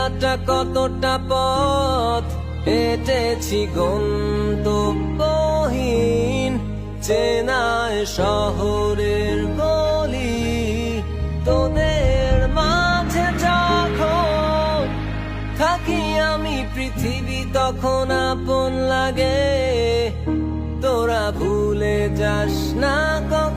হাঁটা কতটা পথ? হেঁটেছি গন্তব্যহীন চেনায় শহরের গলি। তোদের মাঝে যখন থাকি আমি, পৃথিবী তখন আপন লাগে। তোরা ভুলে যাস না কখনো